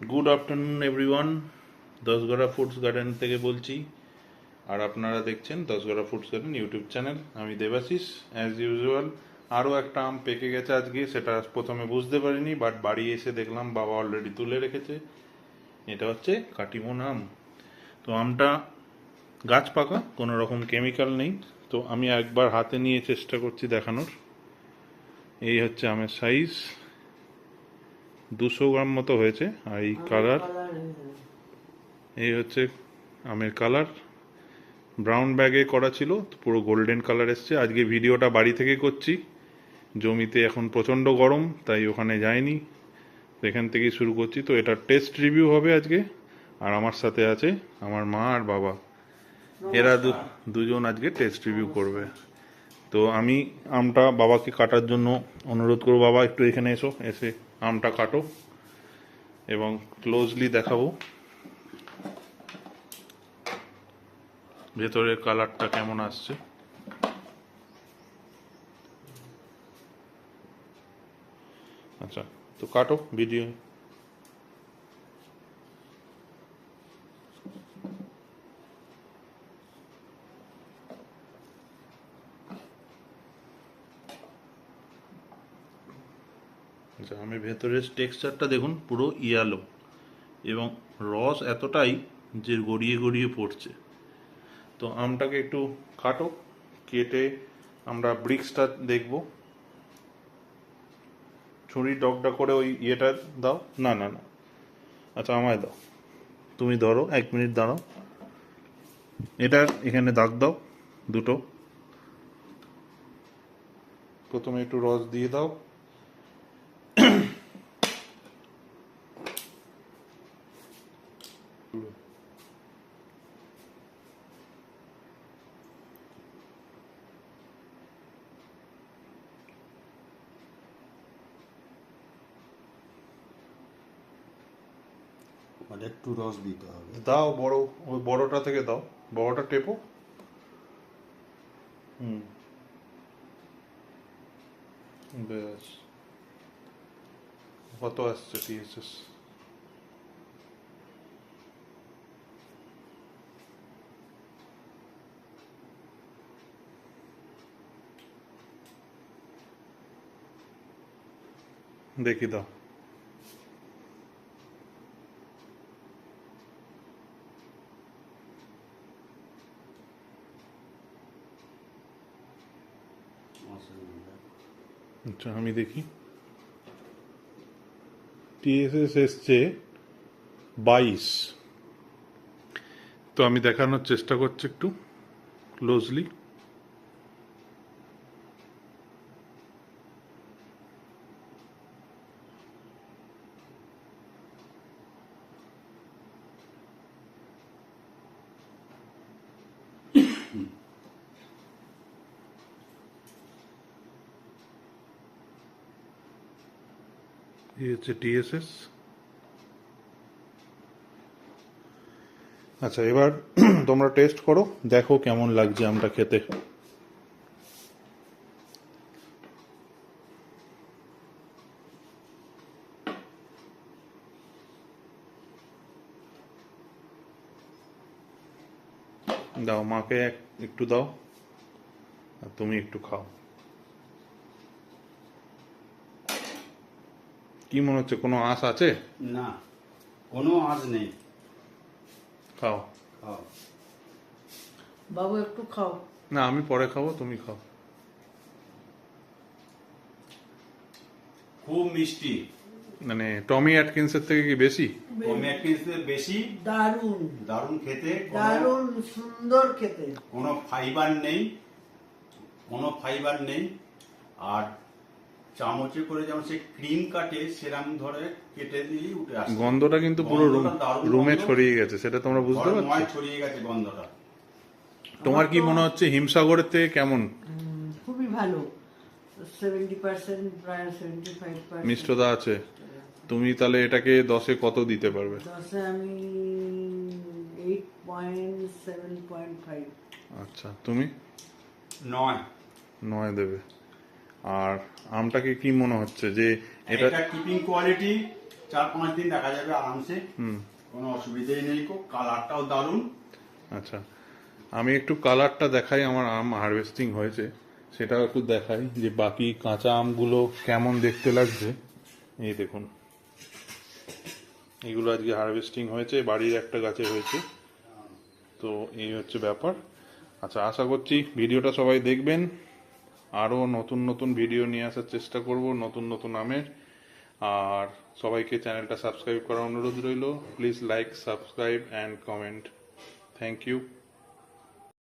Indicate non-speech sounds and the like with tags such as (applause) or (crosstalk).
Good afternoon everyone Dashgara foods garden থেকে বলছি। আর আপনারা দেখছেন Dashgara foods garden YouTube channel আমি দেবাশিস। অ্যাজ ইউজুয়াল আরও একটা আম পেকে গেছে আজকে। সেটা প্রথমে বুঝতে পারিনি বাট বাড়ি এসে দেখলাম বাবা অলরেডি তুলে রেখেছে। এটা হচ্ছে কাটিমন আম। তো আমটা গাছ পাকা, কোনো রকম কেমিক্যাল নেই। তো আমি একবার হাতে নিয়ে চেষ্টা করছি দেখানোর। এই হচ্ছে আমের সাইজ দুশো গ্রাম মতো হয়েছে আর এই কালার এই হচ্ছে আমের কালার। ব্রাউন ব্যাগে করা ছিল পুরো গোল্ডেন কালার এসছে। আজকে ভিডিওটা বাড়ি থেকে করছি। জমিতে এখন প্রচণ্ড গরম তাই ওখানে যাইনি। তো এখান থেকেই শুরু করছি। তো এটা টেস্ট রিভিউ হবে আজকে। আর আমার সাথে আছে আমার মা আর বাবা। এরা দুজন আজকে টেস্ট রিভিউ করবে। তো আমি আমটা বাবাকে কাটার জন্য অনুরোধ করব। বাবা একটু এখানে এসো এসে আমটা কাটো এবং ক্লোজলি দেখাবো। ভেতরের কালারটা কেমন আসছে? আচ্ছা তো কাটো ভিডিও। আচ্ছা আমি ভেতরের টেক্সচারটা দেখুন, পুরো ইয়ালো। এবং রস এতটাই যে গড়িয়ে গড়িয়ে পড়ছে। তো আমটাকে একটু কাটো, কেটে আমরা ব্রিক্সটা দেখব। ছুরি ডগডা করে ওই ইয়েটা দাও। না না না। আচ্ছা আমায় দাও। তুমি ধরো, এক মিনিট দাঁড়াও। এটা এখানে দাগ দাও, দুটো। প্রথমে একটু রস দিয়ে দাও। মানে একটু রস দিতে হবে। দাও বড়, ওই বড়টা থেকে দাও। বড়টা টেপো। হুম। বেশ। কত আসছে টিএসএস? দেখি দাও। আচ্ছা আমি দেখি। টিএসএস এসছে বাইশ। তো আমি দেখানোর চেষ্টা করছি একটু ক্লোজলি এই হচ্ছে টিএসএস আচ্ছা এবার (clears throat) তোমরা টেস্ট করো, দেখো কেমন লাগছে আমটা খেতে। দাও, মাকে এক- একটু দাও, আর তুমি একটু খাও। কি মনে হচ্ছে কোনো আশ আছে? না কোনো আজ নেই। খাও। খাও। বাবু একটু খাও। না আমি পরে খাব তুমি খাও। খুব মিষ্টি। মানে টমি অ্যাটকিন্সের থেকে কি বেশি? টমি টমেটিসের বেশি। দারুণ। দারুণ খেতে দারুণ সুন্দর খেতে। কোনো ফাইবার নেই কোনো ফাইবার নেই। আর চামচে করে যেমন সে ক্রিম কাটে সেরাম ধরে কেটে দিলেই উঠে আসে। গন্ধটা কিন্তু পুরো রুম রুমে ছড়িয়ে গেছে সেটা তোমরা বুঝতে পারছ? ছড়িয়ে গেছে গন্ধটা। তোমার কি মনে হচ্ছে হিমসাগরের থেকে কেমন? খুবই ভালো। সেভেন্টি পার্সেন্ট প্রায় সেভেন্টি ফাইভ পার্সেন্ট মিষ্টতা আছে। তুমি তাহলে এটাকে দশে কত দিতে পারবে? দশে আমি eight point seven point five আচ্ছা তুমি? নয়। নয় দেবে। আর আমটাকে কি মনে হচ্ছে যে এটা কিপিং কোয়ালিটি চার পাঁচ দিন দেখা যাবে আরামসে। হুম। কোনো অসুবিধেই নেই কো কালারটাও দারুণ। আচ্ছা আমি একটু কালারটা দেখাই আমার আম হারভেস্টিং হয়েছে। সেটাও একটু দেখাই যে বাকি কাঁচা আমগুলো কেমন দেখতে লাগছে। এই দেখুন। এগুলো আজকে হারভেস্টিং হয়েছে বাড়ির একটা গাছে হয়েছে। তো এই হচ্ছে ব্যাপার। আচ্ছা আশা করছি ভিডিওটা সবাই দেখবেন। আরও নতুন নতুন ভিডিও নিয়ে আসার চেষ্টা করব, নতুন নতুন আমের। আর সবাইকে চ্যানেলটা সাবস্ক্রাইব করার অনুরোধ রইল। Please like subscribe and comment thank you